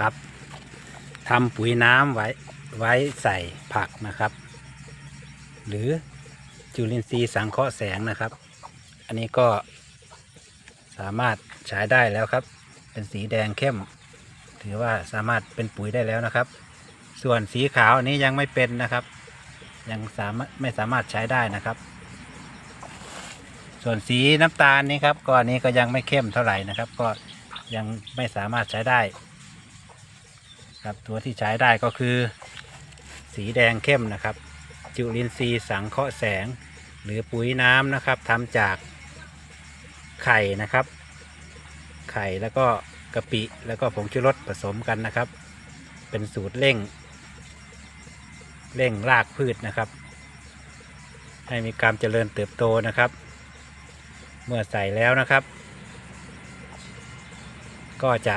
ครับทำปุ๋ยน้ำไว้ไว้ใส่ผักนะครับ หรือจุลินทรีย์สังเคราะห์แสงนะครับ อันนี้ก็สามารถใช้ได้แล้วครับ เป็นสีแดงเข้ม ถือว่าสามารถเป็นปุ๋ยได้แล้วนะครับ ส่วนสีขาวอันนี้ยังไม่เป็นนะครับ ยังสามารถไม่สามารถใช้ได้นะครับ ส่วนสีน้ำตาลนี้ครับก็อันนี้ก็ยังไม่เข้มเท่าไหร่นะครับ ก็ยังไม่สามารถใช้ได้ ครับตัวที่ใช้ได้ก็คือ สีแดงเข้มนะครับ จุลินทรีย์สังเคราะห์แสง หรือปุ๋ยน้ำนะครับทำจากไข่นะครับ ไข่แล้วก็กะปิแล้วก็ผงชูรสผสมกันนะครับ เป็นสูตรเร่ง เร่งรากพืชนะครับ ให้มีการเจริญเติบโตนะครับ เมื่อใส่แล้วนะครับ ก็จะ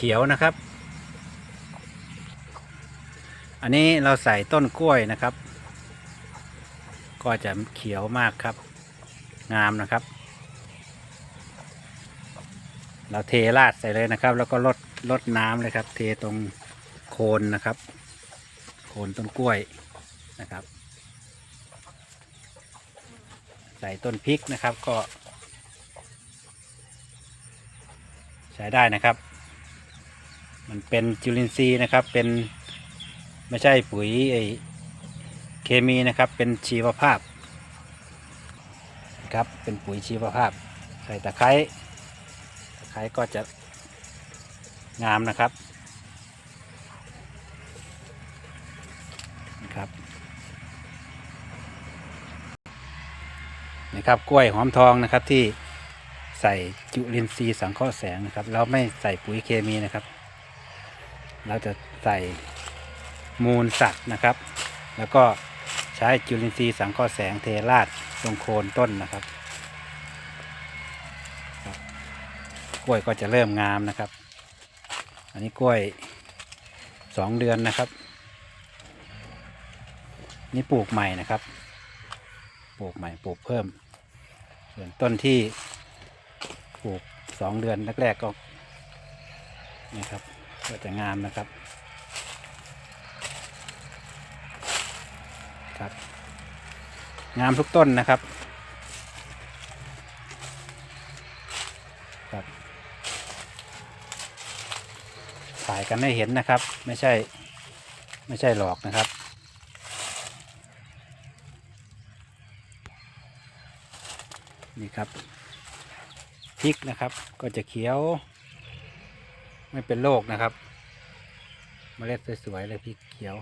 เขียวนะครับ อันนี้เราใส่ต้นกล้วยนะครับ ก็จะเขียวมากครับ งามนะครับ เราเทราดใส่เลยนะครับ แล้วก็ลดลดน้ำเลยครับ เทตรงโคนนะครับ โคนต้นกล้วยนะครับ ใส่ต้นพริกนะครับก็ใช้ได้นะครับ มันเป็นจุลินทรีย์นะครับ เป็นไม่ใช่ปุ๋ยไอเคมีนะครับ เป็นชีวภาพนะครับ เป็นปุ๋ยชีวภาพ ใส่ตะไคร้ตะไคร้ก็จะงามนะครับนะครับนะครับกล้วยหอมทองนะครับที่ใส่จุลินทรีย์สังเคราะห์แสงนะครับ เราไม่ใส่ปุ๋ยเคมีนะครับ เราจะใส่มูลสัตว์นะครับ แล้วก็ใช้จุลินทรีย์สังเคราะห์แสงเทราดตรงโคนต้นนะครับครับ กล้วยก็จะเริ่มงามนะครับ อันนี้กล้วยสองเดือนนะครับ นี่ปลูกใหม่นะครับ ปลูกใหม่ปลูกเพิ่ม ส่วนต้นที่ปลูกสองเดือนแรกๆก็นี่ครับ ก็จะงามนะครับ ครับ งามทุกต้นนะครับ ครับ ถ่ายกันให้เห็นนะครับ ไม่ใช่ ไม่ใช่หลอกนะครับนี่ครับพริกนะครับก็จะเขียว ไม่เป็นโรคนะครับเมล็ดสวยๆเลยพริกเขียว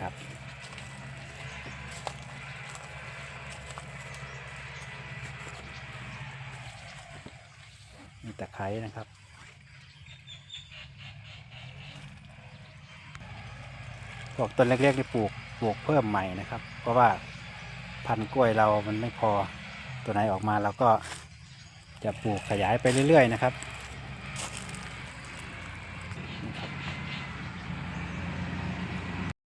ครับมีตะไคร้นะครับพวกต้นเล็กๆนี่ปลูกปลูกเพิ่มใหม่นะครับ เพราะว่า พันกล้วยเรามันไม่พอตัวไหนออกมาเราก็จะปลูกขยายไปเรื่อย ๆ นะครับ